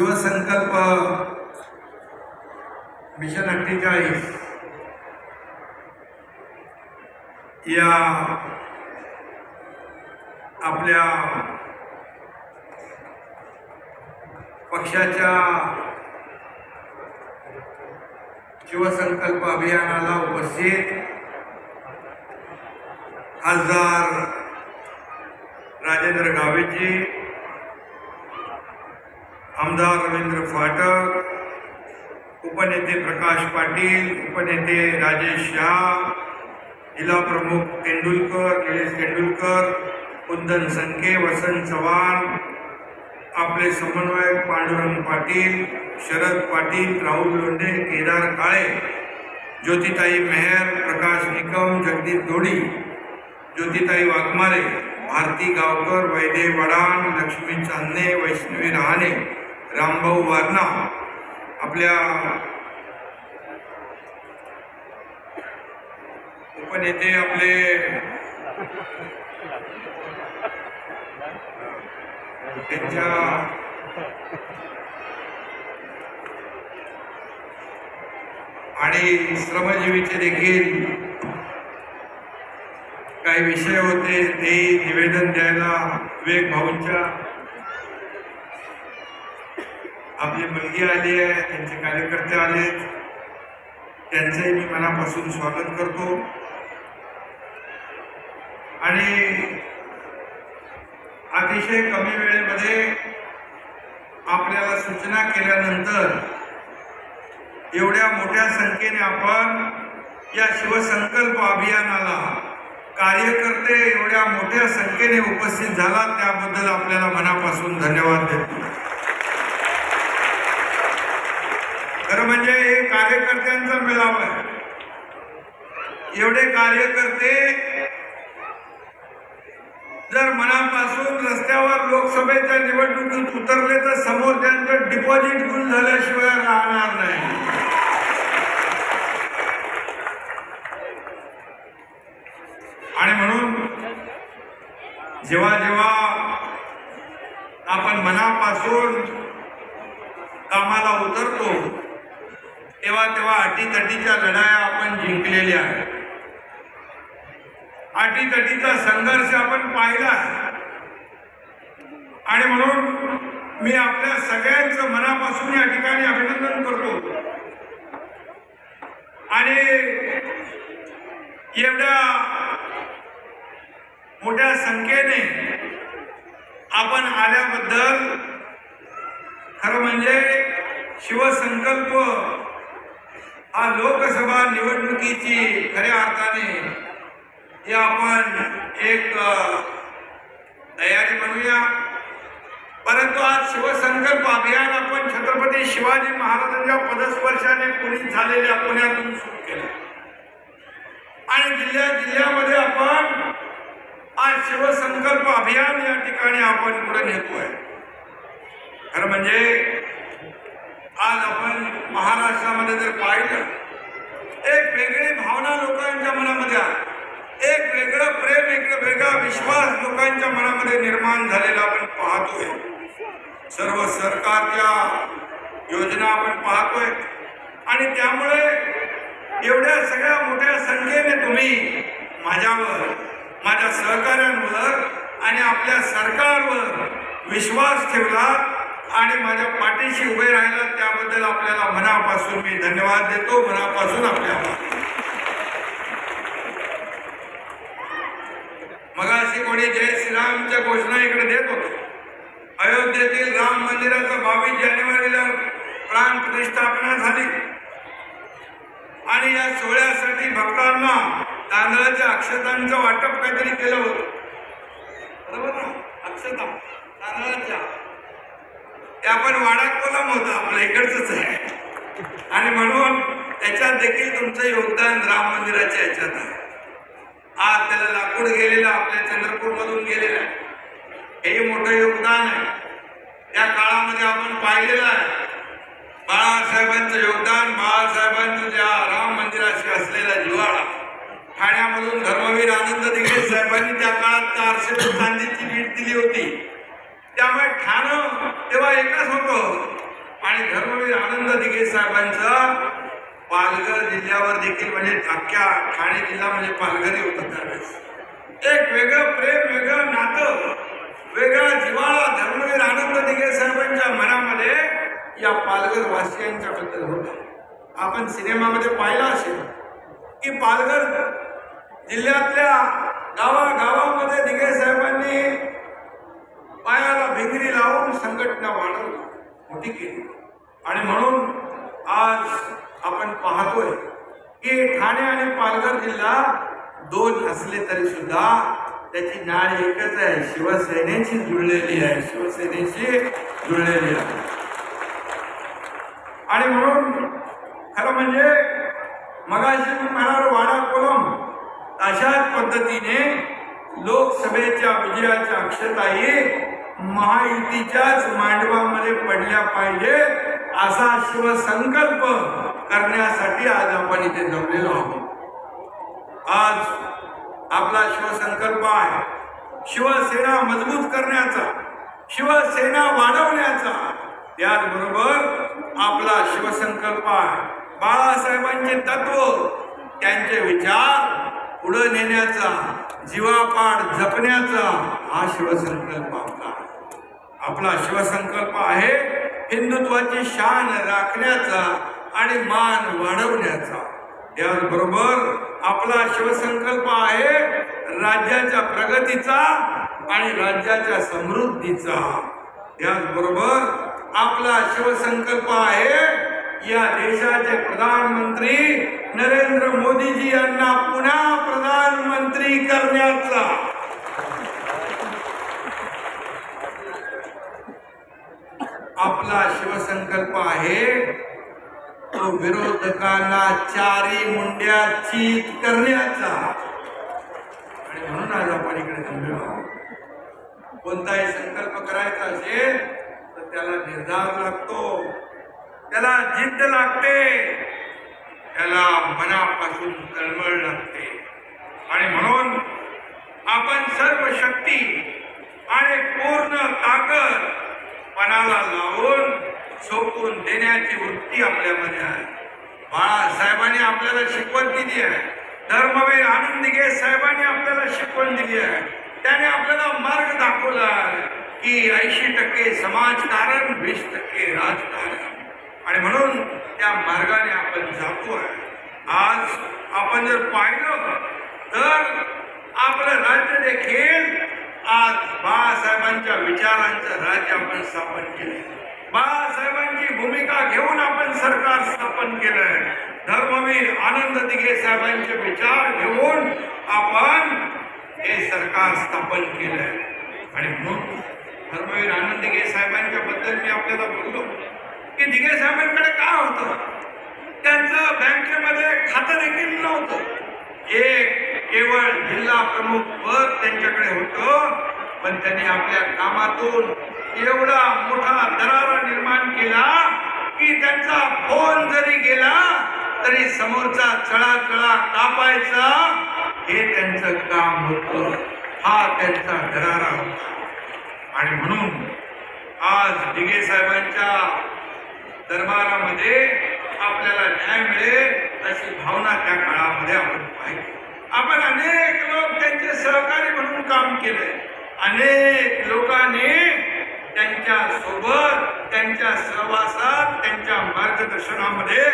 शिवसंकल्प mission अठ्ठेचाळीस. या आपल्या पक्षाच्या शिवसंकल्प अभियानाला उपस्थित खासदार राजेंद्र गावेजी आमदार रवींद्र फाटक उपनेते प्रकाश पाटील, उपनेते राजेश शहा जिल्हा प्रमुख तेंडुलकर निलेश तेंडुलकर, कुंदन संके, वसंत चव्हाण, आपले समन्वयक पांडुरंग पाटील, शरद पाटील, राहुल लोंढे, केदार काळे, ज्योतिताई मेहर, प्रकाश निकम, जगदीप दोडी ज्योतिताई वाघमारे, भारती गावकर वैदे वडाण, लक्ष्मी चांदणे, वैष्णवी रहाणे रामभाऊ वारणा आपल्या उपनेते आपले त्यांच्या आणि श्रमजीवीचे देखील काही विषय होते ते निवेदन द्यायला विवेक भाऊंच्या आपली मुलगी आली आहे त्यांचे कार्यकर्ते आलेत त्यांचंही मी मनापासून स्वागत करतो. आणि अतिशय कमी वेळेमध्ये आपल्याला सूचना केल्यानंतर एवढ्या मोठ्या संख्येने आपण या शिवसंकल्प अभियानाला कार्यकर्ते एवढ्या मोठ्या संख्येने उपस्थित झाला त्याबद्दल आपल्याला मनापासून धन्यवाद देतो. खरं म्हणजे हे कार्यकर्त्यांचा मेळावा आहे. एवढे कार्यकर्ते जर मनापासून रस्त्यावर लोकसभेच्या निवडणुकीत उतरले तर समोर त्यांचं डिपॉझिट गुल झाल्याशिवाय राहणार नाही. आणि म्हणून जेव्हा जेव्हा आपण मनापासून कामाला उतरतो तेव्हा तेव्हा अटीतटीच्या लढाया आपण जिंकलेल्या आहेत. अटीतटीचा संघर्ष आपण पाहिला आणि म्हणून मी आपल्या सगळ्यांचं मनापासून या ठिकाणी अभिनंदन करतो. आणि एवढ्या मोठ्या संख्येने आपण आल्याबद्दल खरं म्हणजे शिवसंकल्प हा लोकसभा निवडणुकीची खऱ्या अर्थाने हे आपण एक तयारी म्हणूया परंतु आज शिवसंकल्प अभियान आपण छत्रपती शिवाजी महाराजांच्या पदस्पर्शाने पुनीत झालेल्या पुण्यातून सुरू केलं. आणि जिल्ह्या जिल्ह्यामध्ये आपण आज शिवसंकल्प अभियान या ठिकाणी आपण पुढे नेतोय. खरं म्हणजे आज आपण महाराष्ट्रामध्ये जर पाहिलं एक वेगळी भावना लोकांच्या मनामध्ये आहे. एक वेगळं प्रेम एक वेगळा विश्वास लोकांच्या मनामध्ये निर्माण झालेला आपण पाहतोय. सर्व सरकारच्या योजना आपण पाहतोय. आणि त्यामुळे एवढ्या सगळ्या मोठ्या संख्येने तुम्ही माझ्यावर माझ्या सहकाऱ्यांवर आणि आपल्या सरकारवर विश्वास ठेवला आणि माझ्या पाठीशी उभे राहिला त्याबद्दल आपल्याला मनापासून मी धन्यवाद देतो. मनापासून आपल्याला मग अशी कोणी जय श्रीरामच्या घोषणा इकडे देत होते. अयोध्येतील राम मंदिराचं बावीस जानेवारीला प्राण प्रतिष्ठापना झाली. आणि या सोहळ्यासाठी भक्तांना तांदळाच्या अक्षतांचं वाटप काहीतरी केलं होतं. बरोबर ना? अक्षता तांदळाच्या. त्या पण वाडा कोलम होता आपल्या इकडचंच आहे. आणि म्हणून त्याच्यात देखील तुमचं योगदान राम मंदिराच्या याच्यात आहे. आज त्याला लाकूड गेलेलं आपल्या चंद्रपूर मधून गेलेलं आहे. हे मोठं योगदान आहे. त्या काळामध्ये आपण पाहिलेलं आहे. बाळासाहेबांचं योगदान बाळासाहेबांचं ज्या राम मंदिराशी असलेला जिव्हाळा ठाण्यामधून धर्मवीर आनंद दिघे साहेबांनी त्या काळात चारशे चांदीची भेट दिली होती. त्यामुळे ठाणं तेव्हा एकच होतं. आणि धर्मवीर आनंद दिघे साहेबांचं पालघर जिल्ह्यावर देखील म्हणजे अख्ख्या ठाणे जिल्हा म्हणजे पालघरही होता त्यावेळेस. एक वेगळं प्रेम वेगळं नातं वेगळा जिवाळा धर्मवीर आनंद दिघे साहेबांच्या मनामध्ये या पालघर वासियांच्या बद्दल होता. आपण सिनेमामध्ये पाहिलं असेल की पालघर जिल्ह्यातल्या गावागावामध्ये दिघे साहेबांनी भिंगरी संघटना वाढवली मोठी केली. आणि म्हणून आज आपण पाहतोय की ठाणे आणि पालघर जिल्हा दोन असले तरी सुद्धा त्याची नाळ एकच आहे. शिवसेनेशी जुळलेली आहे. शिवसेनेशी जुळलेली आहे. आणि म्हणून खरं म्हणजे मगाशी मी वाडा कोलम. अशाच पद्धतीने लोकसभेच्या विजयाच्या अक्षताही महायुतीच्याच मांडवामध्ये पडल्या पाहिजे असा शिवसंकल्प करण्यासाठी आज आपण इथे जमलेलो आहोत. आज आपला शिवसंकल्प आहे शिवसेना मजबूत करण्याचा शिवसेना वाढवण्याचा. त्याचबरोबर आपला शिवसंकल्प आहे. बाळासाहेबांचे तत्व त्यांचे विचार पुढे नेण्याचा जीवापाड जपण्याचा हा शिवसंकल्प आपला आपला शिवसंकल्प आहे हिंदुत्वाची शान राखण्याचा आणि मान वाढवण्याचा. त्याचबरोबर आपला शिवसंकल्प आहे राज्याच्या प्रगतीचा आणि राज्याच्या समृद्धीचा. त्याचबरोबर आपला शिवसंकल्प आहे या देशाचे प्रधानमंत्री नरेंद्र मोदीजी यांना पुन्हा प्रधानमंत्री करण्याचा आपला शिवसंकल्प आहे तो विरोधकांना चारी मुंड्या चीत करण्याचा. आणि म्हणून आज आपण इकडे थांबलो आहोत. कोणताही संकल्प करायचा असेल तर त्याला निर्धार लागतो. त्याला जिद्द लागते. त्याला मनापासून तळमळ लागते. आणि म्हणून आपण सर्व शक्ती आणि पूर्ण ताकद मनाला लावून सोपून देण्याची वृत्ती आपल्यामध्ये आहे. बाळासाहेबांनी आपल्याला शिकवण दिली आहे. धर्मवीर घे साहेबांनी आपल्याला शिकवण दिली आहे. त्याने आपल्याला मार्ग दाखवला आहे की ऐंशी टक्के समाजकारण वीस टक्के राजकारण आणि म्हणून त्या मार्गाने आपण जातो आहे आज आपण जर पाहिलं तर आपलं राज्य देखील आज बाळासाहेबांच्या विचारांचं राज्य आपण स्थापन केले बाळासाहेबांची भूमिका घेऊन आपण सरकार स्थापन केलंय. धर्मवीर आनंद दिघे साहेबांचे विचार घेऊन आपण हे सरकार स्थापन केलंय. आणि म्हणून धर्मवीर आनंद दिघे साहेबांच्या बद्दल मी आपल्याला बोललो. की दिघे साहेबांकडे काय होतं? त्यांचं बँकेमध्ये खातं देखील नव्हतं. एक केवळ जिल्हा प्रमुख पद त्यांच्याकडे होतं पण त्यांनी आपल्या कामातून एवढा मोठा दरारा निर्माण केला की त्यांचा फोन जरी गेला तरी समोरचा चळा चळा कापायचा हे त्यांचं काम होतं. हा त्यांचा दरारा होता. आणि म्हणून आज दिघे साहेबांच्या दरबारामध्ये आपल्याला न्याय मिळेल अशी भावना त्या काळामध्ये आपण पाहिली. आपण अनेक लोक त्यांचे सहकारी म्हणून काम केले. अनेक लोकांनी त्यांच्यासोबत त्यांच्या सहवासात त्यांच्या मार्गदर्शनामध्ये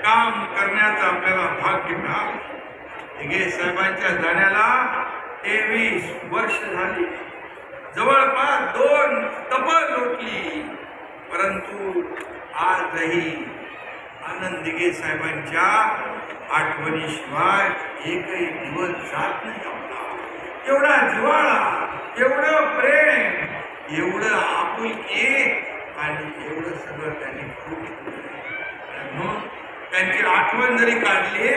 काम करण्याचा आपल्याला भाग्य मिळाला. दिघे साहेबांच्या जाण्याला तेवीस वर्ष झाली. जवळपास दोन तबल लोटली. परंतु आजही आनंद साहेबांच्या आठवणीशिवाय एकही दिवस जात नाही आपला. एवढा जिव्हाळा एवढं प्रेम एवढं आपुलकी आणि एवढं सगळं त्यांनी म्हणून त्यांची आठवण जरी काढली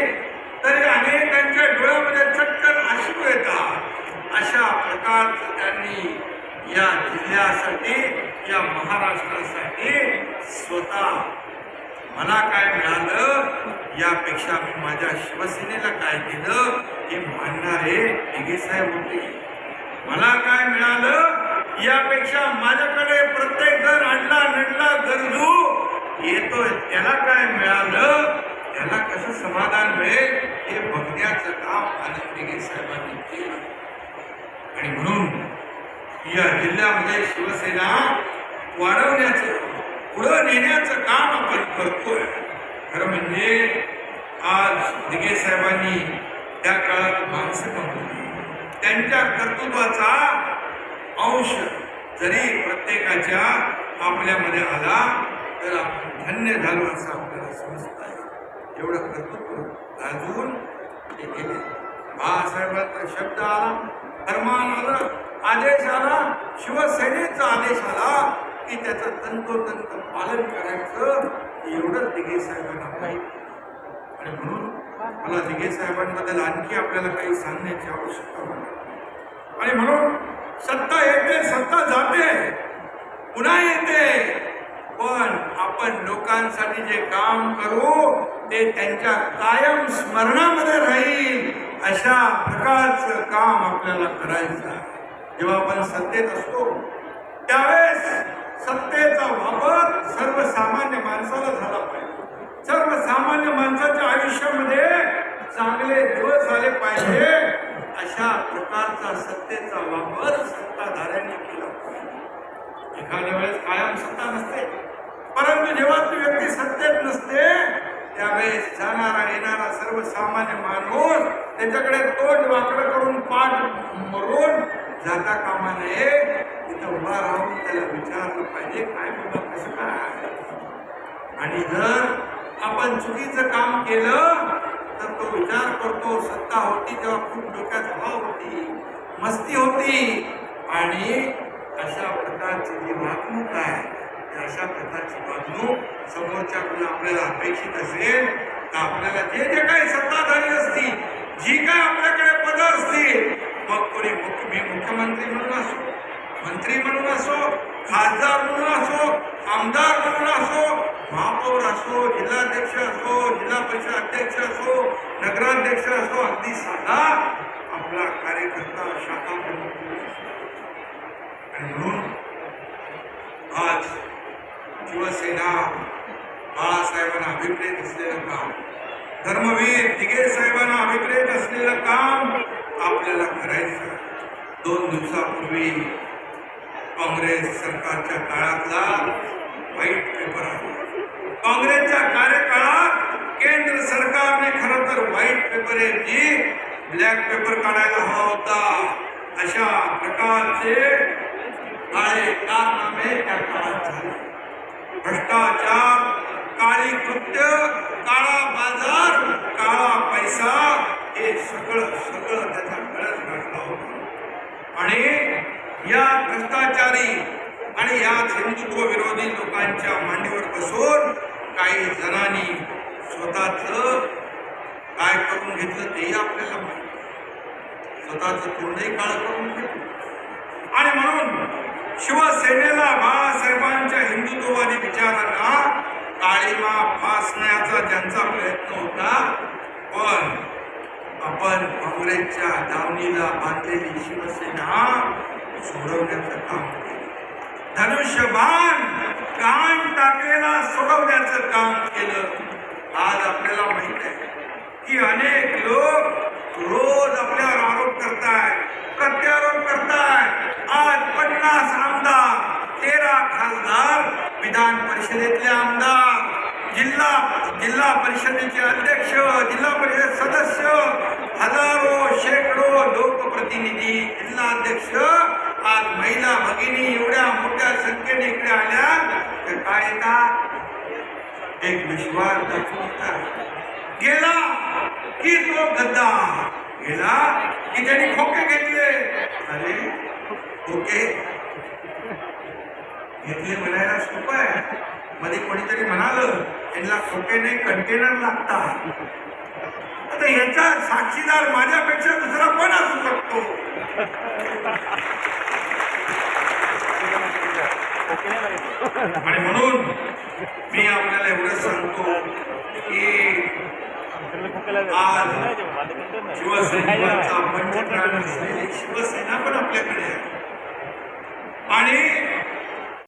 तरी अनेकांच्या डोळ्यामध्ये चटकन अश्रू येतात. अशा प्रकारचं त्यांनी या जिल्ह्यासाठी या महाराष्ट्रासाठी स्वतः मला काय मिळालं? यापेक्षा मी माझ्या शिवसेनेला काय दिलं हे मानणारे दिघे साहेब होते. मला काय मिळालं? यापेक्षा माझ्याकडे प्रत्येक जण अडला नडला गरजू येतोय त्याला काय मिळालं? त्याला कसं समाधान मिळेल? हे बघण्याचं काम आनंद दिघे साहेबांनी केलं. आणि म्हणून या जिल्ह्यामध्ये शिवसेना वाढवण्याचं पुढं नेण्याचं काम आपण करतोय. खरं म्हणजे आज दिगे साहेबांनी त्या काळात माणसं कमवली. त्यांच्या कर्तृत्वाचा अंश जरी प्रत्येकाच्या आपल्यामध्ये आला तर आपण धन्य झालो असं आपल्याला समजत आहे एवढं कर्तृत्व गाजवून ते गेले बाळासाहेबांचा शब्द आला फरमान आलं आदेश आला शिवसेनेचा आदेश आला की त्याचं तंतोतंत पालन करायचं एवढंच दिघे साहेबांना माहिती. आणि म्हणून मला दिघे साहेबांबद्दल आणखी आपल्याला काही सांगण्याची आवश्यकता वाटते आणि म्हणून सत्ता येते सत्ता जाते. पुन्हा येते. पण आपण लोकांसाठी जे काम करू ते त्यांच्या कायम स्मरणामध्ये राहील अशा प्रकारचं काम आपल्याला करायचं आहे. जेव्हा आपण सत्तेत असतो त्यावेळेस सत्तेचा वापर सर्वसामान्य माणसाला झाला पाहिजे. सर्वसामान्य माणसाच्या आयुष्यामध्ये चांगले दिवस आले पाहिजे. अशा प्रकारचा सत्तेचा वापर सत्ताधाऱ्यांनी केला पाहिजे. एखाद्या वेळेस कायम सत्ता नसते. परंतु जेव्हा ती व्यक्ती सत्तेत नसते त्यावेळेस जाणारा येणारा सर्वसामान्य माणूस त्याच्याकडे तोंड वाकडं करून जाता कामा नये. तिथं उभा राहून त्याला विचारलं पाहिजे काय बाबा कसं काय? आणि जर आपण चुकीचं काम केलं तर तो विचार करतो सत्ता होती तेव्हा खूप डोक्यात हवा होती मस्ती होती. आणि अशा प्रकारची जी वागणूक आहे अशा प्रकारची वागणूक समोरच्या आपल्याला अपेक्षित असेल तर आपल्याला जे जे काही सत्ताधारी असतील जी काय आपल्याकडे पद असतील मग कोणी मुख्य मी मुख्यमंत्री म्हणून असो मंत्री म्हणून असो खासदार म्हणून असो आमदार म्हणून असो महापौर असो जिल्हाध्यक्ष असो जिल्हा परिषद अध्यक्ष असो नगराध्यक्ष असो अगदी साधा आपला कार्यकर्ता शाखा आणि म्हणून आज शिवसेना बाळासाहेबांना अभिप्रेत असलेलं काम. धर्मवीर दिगे साहेब अभिप्रेत असलेलं काम आपल्याला करायचं आहे. दोन दिवसापूर्वी काँग्रेस सरकारच्या काळातला व्हाईट पेपर आहे काँग्रेसच्या कार्यकाळात केंद्र सरकारने खरं तर व्हाईट पेपर ऐवजी ब्लॅक पेपर काढायला हवा होता. अशा प्रकारचे काळे कारनामे त्या काळात झाले. भ्रष्टाचार काळी कृत्य काळा बाजार काळा पैसा हे सगळं सगळं त्याचा गळच घातला होता आणि या भ्रष्टाचारी आणि याच हिंदुत्व विरोधी लोकांच्या मांडीवर बसून काही जणांनी स्वतःच काय करून घेतलं तेही आपल्याला माहिती स्वतःच तोंडही काळ करून घेतलं. आणि म्हणून शिवसेनेला बाळासाहेबांच्या हिंदुत्ववादी विचारांना काळीमा फासण्याचा त्यांचा प्रयत्न होता. पण आपण काँग्रेसच्या दावणीला बांधलेली शिवसेना सोडवण्याचं काम केलं. धनुष्यबाण कान टाकलेला सोडवण्याचं काम केलं. आज आपल्याला माहीत आहे की अनेक लोक रोज आपल्यावर आरोप करतायत प्रत्यारोप करतायत आज पन्नास आमदार तेरा खासदार विधान परिषदेतले आमदार जिल्हा जिल्हा परिषदेचे अध्यक्ष जिल्हा परिषद सदस्य हजारो शेकडो लोकप्रतिनिधी जिल्हा अध्यक्ष आज महिला भगिनी एवढ्या मोठ्या संख्येने इकडे आल्या तर काय येतात? एक विश्वास दाखवतात गेला की तो गद्दा गेला की त्यांनी खोके घेतले. अरे खोके? घेतले म्हणायला सोपं आहे. मध्ये कोणीतरी म्हणालं यांना खोके नाही कंटेनर लागतात. आता याचा साक्षीदार माझ्यापेक्षा दुसरा पण असू शकतो? आणि म्हणून मी आपल्याला एवढं सांगतो की आज शिवसैनिकांचा पंचप्राण असलेली शिवसेना पण आपल्याकडे आहे. आणि